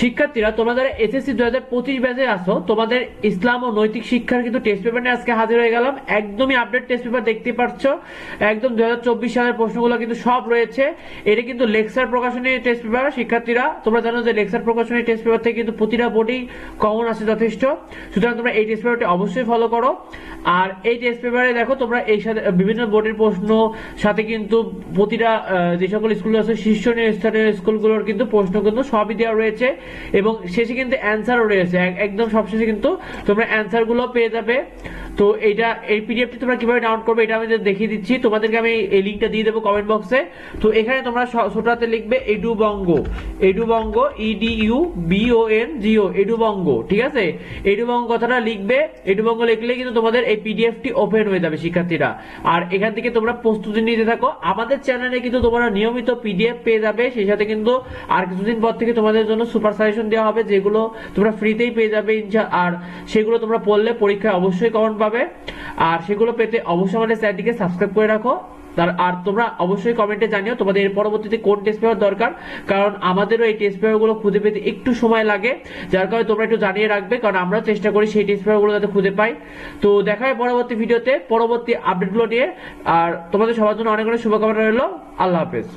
শিক্ষার্থীরা, তোমাদের এসএসসি দু হাজার পঁচিশ ব্যাচে আসো তোমাদের ইসলাম ও নৈতিক শিক্ষার কিন্তু টেস্ট পেপার নিয়ে আজকে হাজির হয়ে গেলাম। একদমই আপডেট টেস্ট পেপার দেখতে পাচ্ছ একদম দু হাজার চব্বিশ সালের প্রশ্নগুলো কিন্তু সব রয়েছে। এটা কিন্তু লেকচার প্রকাশনী টেস্ট পেপার শিক্ষার্থীরা, তোমরা জানো যে লেকচার প্রকাশনী টেস্ট পেপার থেকে কিন্তু প্রতিটা বোর্ডেই কমন আছে যথেষ্ট। সুতরাং তোমরা এই টেস্ট পেপারটি অবশ্যই ফলো করো। আর এই টেস্ট পেপারে দেখো, তোমরা এই সাথে বিভিন্ন বোর্ডের প্রশ্ন, সাথে কিন্তু প্রতিটা যে সকল স্কুল আছে শীর্ষণীয় স্থানীয় স্কুলগুলোর কিন্তু প্রশ্ন কিন্তু সবই দেওয়া রয়েছে। এবং শেষে কিন্তু অ্যান্সারও রয়েছে। একদম সবশেষে কিন্তু তোমরা অ্যান্সারগুলো পেয়ে যাবে। তো এইটা এই পিডিএফটি তোমরা কীভাবে ডাউনলোড করবে এটা আমি দেখিয়ে দিচ্ছি। তোমাদেরকে আমি এই লিঙ্কটা দিয়ে দেবো কমেন্ট বক্সে তো এখানে তোমরা ছোটহাতে লিখবে Edubanga Edubanga E D U B O N G O Edubanga ঠিক আছে? এডু বঙ্গ কথাটা লিখবে। এডু বঙ্গ লিখলে কিন্তু তোমাদের এই পিডিএফটি ওপেন হয়ে যাবে শিক্ষার্থীরা। আর এখান থেকে তোমরা প্রস্তুতি নিতে থাকো। আমাদের চ্যানেলে কিন্তু তোমরা নিয়মিত পিডিএফ পেয়ে যাবে। সেই সাথে কিন্তু আর কিছুদিন পর থেকে তোমাদের জন্য সুপার সাজেশন দেওয়া হবে, যেগুলো তোমরা ফ্রিতেই পেয়ে যাবে ইনশা- আর সেগুলো তোমরা পড়লে পরীক্ষায় অবশ্যই কমন পাবে। আর সেগুলো পেতে অবশ্যই আমাদের চ্যানেলটিকে সাবস্ক্রাইব করে রাখো। তার, আর তোমরা অবশ্যই কমেন্টে জানিও তোমাদের এর পরবর্তীতে কোন টেস্ট পেপার দরকার। কারণ আমাদেরও এই টেস্ট পেপারগুলো খুঁজে পেতে একটু সময় লাগে, যার কারণে তোমরা একটু জানিয়ে রাখবে, কারণ আমরা চেষ্টা করি সেই টেস্ট পেপারগুলো যাতে খুঁজে পাই। তো দেখা হয় পরবর্তী ভিডিওতে পরবর্তী আপডেটগুলো নিয়ে। আর তোমাদের সবার জন্য অনেক অনেক শুভকামনা রইল। আল্লাহ হাফেজ।